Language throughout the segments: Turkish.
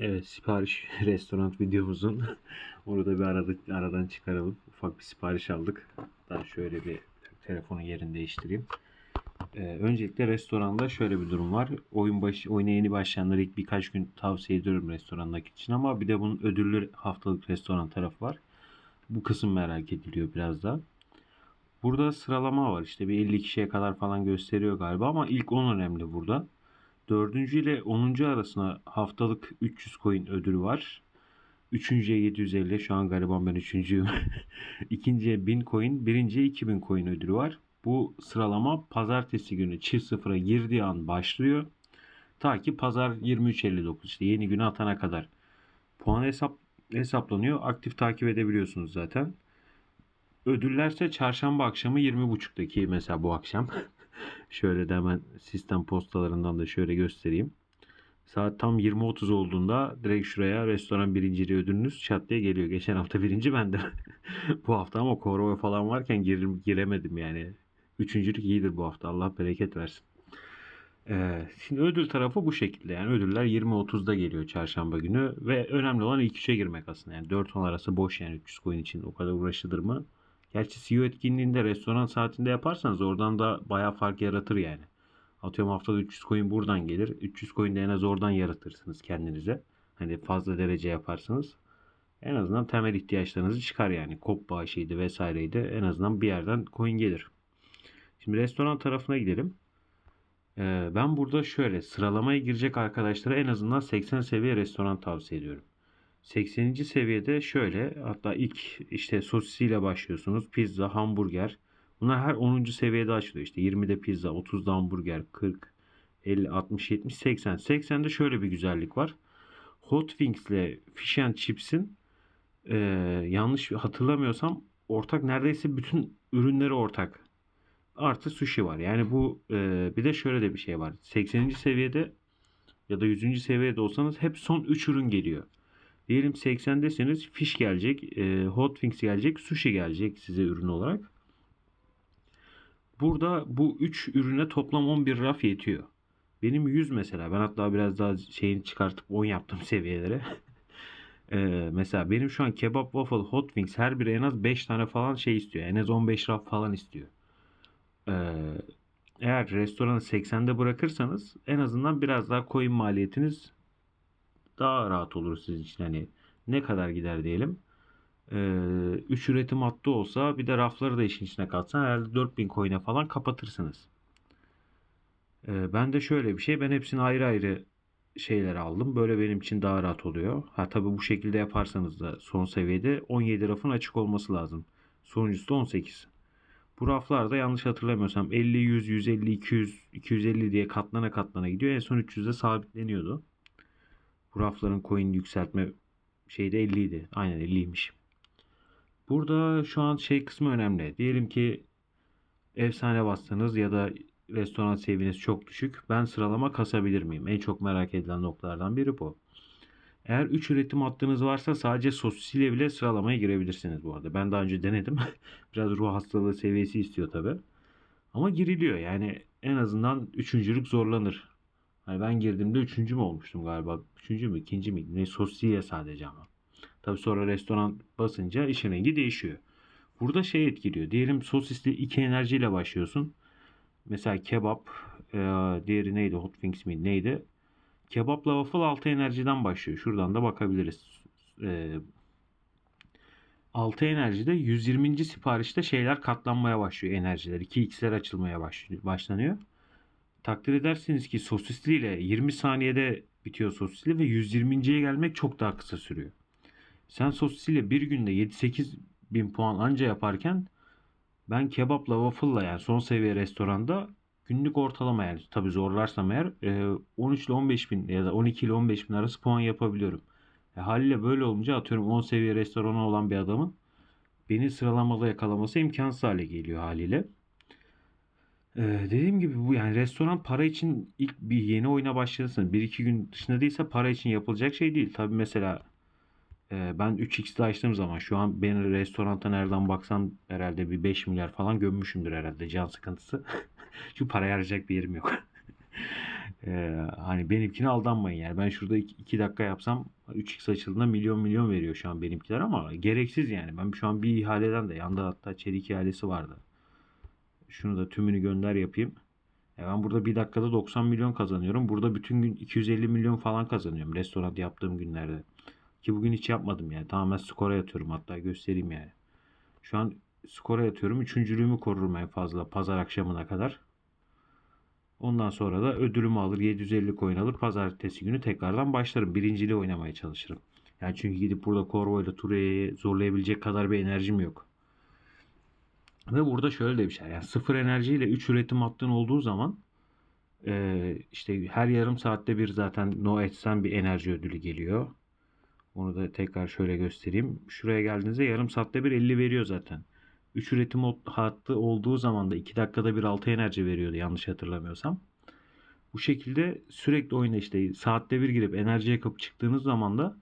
Evet, sipariş restoran videomuzun onu da bir aradık, aradan çıkaralım. Ufak bir sipariş aldık. Daha şöyle bir telefonun yerini değiştireyim. Ee, öncelikle restoranda şöyle bir durum var. Oyun başı, oyuna yeni başlayanlara ilk birkaç gün tavsiye ediyorum restorandaki için ama bir de bunun ödüllü haftalık restoran tarafı var. Bu kısım merak ediliyor biraz da. Burada sıralama var. İşte bir 50 kişiye kadar falan gösteriyor galiba ama ilk 10 önemli burada. 4. ile 10. arasına haftalık 300 coin ödülü var. Üçüncüye 750. Şu an gariban ben üçüncüyüm. İkinciye 1000 coin. Birinciye 2000 coin ödülü var. Bu sıralama pazartesi günü çift sıfıra girdiği an başlıyor. Ta ki pazar 23.59 işte yeni güne atana kadar. Puan hesap hesaplanıyor. Aktif takip edebiliyorsunuz zaten. Ödüllerse çarşamba akşamı 20.30'daki mesela bu akşam. şöyle de hemen sistem postalarından da şöyle göstereyim. Saat tam 20.30 olduğunda direkt şuraya restoran birinciliği ödülünüz çat diye geliyor. Geçen hafta birinci bendim. bu hafta ama korona falan varken gir, giremedim yani. Üçüncülük iyidir bu hafta. Allah bereket versin. Ee, şimdi ödül tarafı bu şekilde. Yani ödüller 20.30'da geliyor çarşamba günü. Ve önemli olan ilk üçe girmek aslında. Yani 4-10 arası boş yani 300 coin için o kadar uğraşılır mı? Gerçi CEO etkinliğinde restoran saatinde yaparsanız oradan da bayağı fark yaratır yani. Atıyorum haftada 300 coin buradan gelir. 300 coin de en az oradan yaratırsınız kendinize. Hani fazla derece yaparsınız. En azından temel ihtiyaçlarınızı çıkar yani. Kop bağışıydı vesaireydi. En azından bir yerden coin gelir. Şimdi restoran tarafına gidelim. Ee, ben burada şöyle sıralamaya girecek arkadaşlara en azından 80 seviye restoran tavsiye ediyorum. 80. seviyede şöyle hatta ilk işte sosisiyle başlıyorsunuz. Pizza, hamburger. Bunlar her 10. seviyede açılıyor. İşte 20'de pizza, 30'da hamburger, 40, 50, 60, 70, 80. 80'de şöyle bir güzellik var. Hot Wings ile Fish and Chips'in e, yanlış hatırlamıyorsam ortak neredeyse bütün ürünleri ortak. Artı sushi var. Yani bu e, bir de şöyle de bir şey var. 80. seviyede ya da 100. seviyede olsanız hep son 3 ürün geliyor. Diyelim 80'deseniz fish gelecek, e, hot wings gelecek, sushi gelecek size ürün olarak. Burada bu 3 ürüne toplam 11 raf yetiyor. Benim 100 mesela. Ben hatta biraz daha şeyini çıkartıp 10 yaptım seviyelere. ee, mesela benim şu an kebap, waffle, hot wings her biri en az 5 tane falan şey istiyor. En az 15 raf falan istiyor. Ee, eğer restoranı 80'de bırakırsanız en azından biraz daha coin maliyetiniz daha rahat olur sizin için. Hani ne kadar gider diyelim. 3 ee, üretim hattı olsa bir de rafları da işin içine katsan herhalde 4000 coin'e falan kapatırsınız. Ee, ben de şöyle bir şey ben hepsini ayrı ayrı şeyler aldım. Böyle benim için daha rahat oluyor. Ha tabii bu şekilde yaparsanız da son seviyede 17 rafın açık olması lazım. Sonuncusu da 18. Bu raflarda yanlış hatırlamıyorsam 50, 100, 150, 200, 250 diye katlana katlana gidiyor. En son 300'de sabitleniyordu. Bu rafların coin yükseltme şeyde 50 idi. Aynen 50'ymiş. Burada şu an şey kısmı önemli. Diyelim ki efsane bastınız ya da restoran seviyeniz çok düşük. Ben sıralama kasabilir miyim? En çok merak edilen noktalardan biri bu. Eğer 3 üretim hattınız varsa sadece sosisiyle bile sıralamaya girebilirsiniz bu arada. Ben daha önce denedim. Biraz ruh hastalığı seviyesi istiyor tabi. Ama giriliyor yani en azından üçüncülük zorlanır. Hani ben girdiğimde üçüncü mü olmuştum galiba? Üçüncü mü ikinci mi? Ne sosisiyle sadece ama. Tabi sonra restoran basınca işin rengi değişiyor. Burada şey etkiliyor. Diyelim sosisli iki enerjiyle başlıyorsun. Mesela kebap, e, diğeri neydi? Hot Wings mi neydi? Kebapla waffle 6 enerjiden başlıyor. Şuradan da bakabiliriz. E, 6 enerjide 120. siparişte şeyler katlanmaya başlıyor enerjiler. 2x'ler açılmaya başlanıyor. Takdir edersiniz ki sosisli ile 20 saniyede bitiyor sosisli ve 120.ye gelmek çok daha kısa sürüyor. Sen sosisiyle bir günde 7-8 bin puan anca yaparken ben kebapla waffle'la yani son seviye restoranda günlük ortalama yani tabi zorlarsam eğer 13 e, ile 15 bin ya da 12 ile 15 bin arası puan yapabiliyorum. E, haliyle böyle olunca atıyorum 10 seviye restoranı olan bir adamın beni sıralamada yakalaması imkansız hale geliyor haliyle. Ee, dediğim gibi bu yani restoran para için ilk bir yeni oyuna başladıysan bir iki gün dışında değilse para için yapılacak şey değil. Tabi mesela e, ben 3x'de açtığım zaman şu an beni restoranta nereden baksan herhalde bir 5 milyar falan gömmüşümdür herhalde can sıkıntısı. Çünkü para harcayacak bir yerim yok. Ee, hani benimkine aldanmayın yani. Ben şurada 2 dakika yapsam 3x açıldığında milyon milyon veriyor şu an benimkiler ama gereksiz yani. Ben şu an bir ihaleden de yanda hatta çelik ihalesi vardı. Şunu da tümünü gönder yapayım. Ya ben burada bir dakikada 90 milyon kazanıyorum. Burada bütün gün 250 milyon falan kazanıyorum restoran yaptığım günlerde. Ki bugün hiç yapmadım yani. Tamamen skora yatıyorum hatta göstereyim yani. Şu an skora yatıyorum. Üçüncülüğümü korurum en fazla pazar akşamına kadar. Ondan sonra da ödülümü alır 750 coin alır. Pazartesi günü tekrardan başlarım. Birinciliği oynamaya çalışırım. Yani çünkü gidip burada Corvo ile Ture'yi zorlayabilecek kadar bir enerjim yok. Ve burada şöyle de bir şey. Yani sıfır enerjiyle 3 üretim hattın olduğu zaman e, işte her yarım saatte bir zaten no etsen bir enerji ödülü geliyor. Onu da tekrar şöyle göstereyim. Şuraya geldiğinizde yarım saatte bir 50 veriyor zaten. 3 üretim hattı olduğu zaman da 2 dakikada bir 6 enerji veriyordu yanlış hatırlamıyorsam. Bu şekilde sürekli oyuna işte saatte bir girip enerjiye kapı çıktığınız zaman da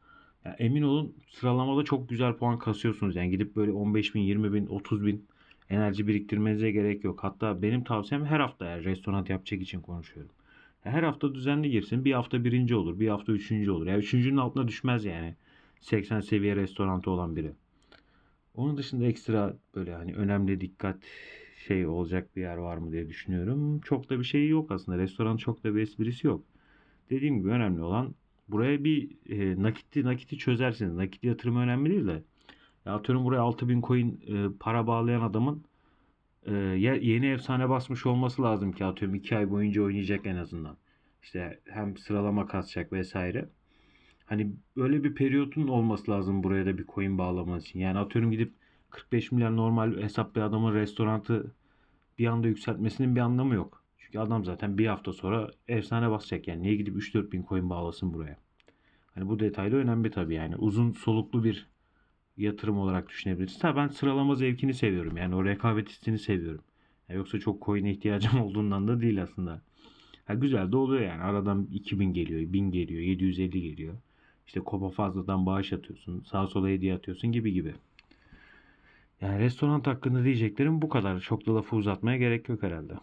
ya emin olun sıralamada çok güzel puan kasıyorsunuz. Yani gidip böyle 15 bin, 20 bin, 30 bin enerji biriktirmenize gerek yok. Hatta benim tavsiyem her hafta yani restoran yapacak için konuşuyorum. Her hafta düzenli girsin. Bir hafta birinci olur. Bir hafta üçüncü olur. Yani üçüncünün altına düşmez yani. 80 seviye restorantı olan biri. Onun dışında ekstra böyle hani önemli dikkat şey olacak bir yer var mı diye düşünüyorum. Çok da bir şey yok aslında. Restoran çok da bir esprisi yok. Dediğim gibi önemli olan buraya bir e, nakiti nakiti çözersiniz. Nakit yatırımı önemli değil de. Atıyorum buraya 6000 coin e, para bağlayan adamın e, yeni efsane basmış olması lazım ki atıyorum 2 ay boyunca oynayacak en azından. İşte hem sıralama kasacak vesaire. Hani böyle bir periyotun olması lazım buraya da bir coin bağlaması için. Yani atıyorum gidip 45 milyar normal hesap bir adamın restorantı bir anda yükseltmesinin bir anlamı yok. Çünkü adam zaten bir hafta sonra efsane basacak yani. Niye gidip 3-4 bin coin bağlasın buraya? Hani bu detaylı önemli tabii yani. Uzun soluklu bir yatırım olarak düşünebiliriz. Ha ben sıralama zevkini seviyorum. Yani o rekabet hissini seviyorum. Yani yoksa çok coin'e ihtiyacım olduğundan da değil aslında. Ha güzel de oluyor yani. Aradan 2000 geliyor, 1000 geliyor, 750 geliyor. İşte kopa fazladan bağış atıyorsun. Sağa sola hediye atıyorsun gibi gibi. Yani restoran hakkında diyeceklerim bu kadar. Çok da lafı uzatmaya gerek yok herhalde.